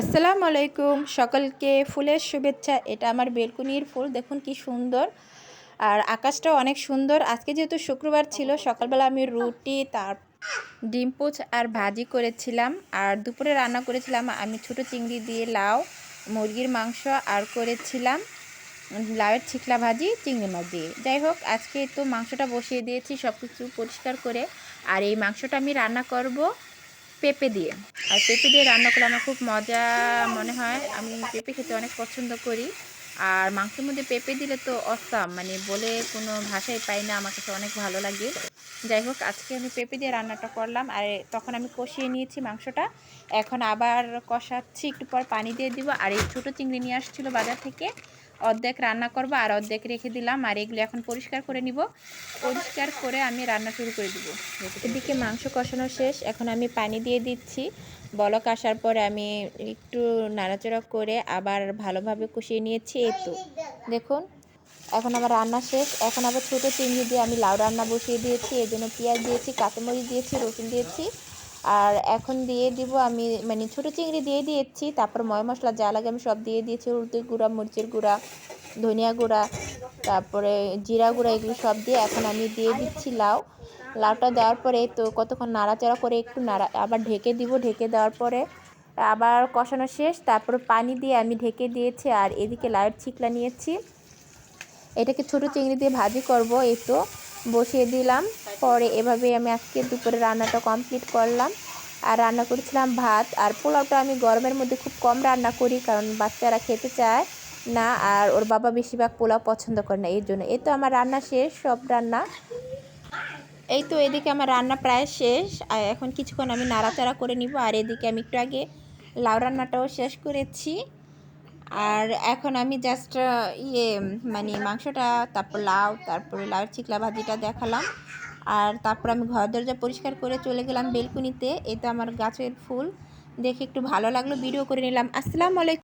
আসসালামু আলাইকুম। সকলকে ফুলের শুভেচ্ছা। এটা আমার বেলকুনির ফুল, দেখুন কি সুন্দর। আর আকাশটাও অনেক সুন্দর। আজকে যেহেতু শুক্রবার ছিল, সকালবেলা আমি রুটি, তার ডিম পোচ আর ভাজি করেছিলাম। আর দুপুরে রান্না করেছিলাম, আমি ছোট চিংড়ি দিয়ে লাউ, মুরগির মাংস আর করেছিলাম লাউয়ের ছিকলা ভাজি, চিংড়ি মাছ দিয়ে যাই হোক, আজকে তো মাংসটা বসিয়ে দিয়েছি সব কিছু পরিষ্কার করে। আর এই মাংসটা আমি রান্না করব। পেঁপে দিয়ে। আর পেঁপে দিয়ে রান্না করলে আমার খুব মজা মনে হয়। আমি পেঁপে খেতে অনেক পছন্দ করি। আর মাংসের মধ্যে পেঁপে দিলে তো অস্তাম মানে বলে কোনো ভাষাই পাই না, আমার কাছে অনেক ভালো লাগে। যাই হোক, আজকে আমি পেঁপে দিয়ে রান্নাটা করলাম আর তখন আমি কষিয়ে নিয়েছি মাংসটা। এখন আবার কষাচ্ছি, একটু পর পানি দিয়ে দিব। আর এই ছোটো চিংড়ি নিয়ে আসছিল বাজার থেকে, অর্ধেক রান্না করব আর অর্ধেক রেখে দিলাম। আর এগুলো এখন পরিষ্কার করে নিব। পরিষ্কার করে আমি রান্না শুরু করে দিব। এদিকে মাংস কষানো শেষ। এখন আমি পানি দিয়ে দিচ্ছি। বলক আসার পরে আমি একটু নাড়াচাড়া করে আবার ভালোভাবে কষিয়ে নিয়েছি। এই তো। দেখুন এখন আমার রান্না শেষ। এখন আবার ছোটো চিংড়ি দিয়ে আমি লাউ রান্না বসিয়ে দিয়েছি, এই জন্য পেঁয়াজ দিয়েছি, কাঁচামরিচ দিয়েছি, রসুন দিয়েছি। আর এখন দিয়ে দিব আমি মানে ছোটো চিংড়ি দিয়ে দিয়েছি, তারপর ময় মশলা যা লাগে আমি সব দিয়ে দিয়েছি, হলুদের গুঁড়া, মরিচের গুঁড়া, ধনিয়া গুঁড়া, তারপরে জিরা গুঁড়া, এগুলো সব দিয়ে এখন আমি দিয়ে দিচ্ছি লাউ। লাউটা দেওয়ার পরে তো কতক্ষণ নাড়াচাড়া করে একটু নাড়া, আবার ঢেকে দিব, ঢেকে দেওয়ার পরে আবার কষানো শেষ, তারপর পানি দিয়ে আমি ঢেকে দিয়েছি, আর এদিকে লাউয়ের ছিকলা নিয়েছি। এটাকে ছোটো চিংড়ি দিয়ে ভাজি করব এই তো বসিয়ে দিলাম। পরে এভাবে আমি আজকে দুপুরে রান্নাটা কমপ্লিট করলাম। আর রান্না করেছিলাম ভাত। আর পোলাওটা আমি গরমের মধ্যে খুব কম রান্না করি, কারণ বাচ্চারা খেতে চায় না, আর ওর বাবা বেশিরভাগ পোলাও পছন্দ করে না এই জন্য। এই তো আমার রান্না শেষ, সব রান্না। এই তো এদিকে আমার রান্না প্রায় শেষ। আর এখন কিছুক্ষণ আমি নাড়াচাড়া করে নিব। আর এদিকে আমি একটু আগে লাউ রান্নাটাও শেষ করেছি। আর এখন আমি জাস্ট ইয়ে মানে মাংসটা, তারপর লাউ, তারপরে লাউয়ের চিকলা ভাজিটা দেখালাম। আর তারপর আমি ঘর দরজা পরিষ্কার করে চলে গেলাম বেলকুনিতে। এটা আমার গাছের ফুল। দেখে একটু ভালো লাগল, ভিডিও করে নিলাম। আসসালামু আলাইকুম।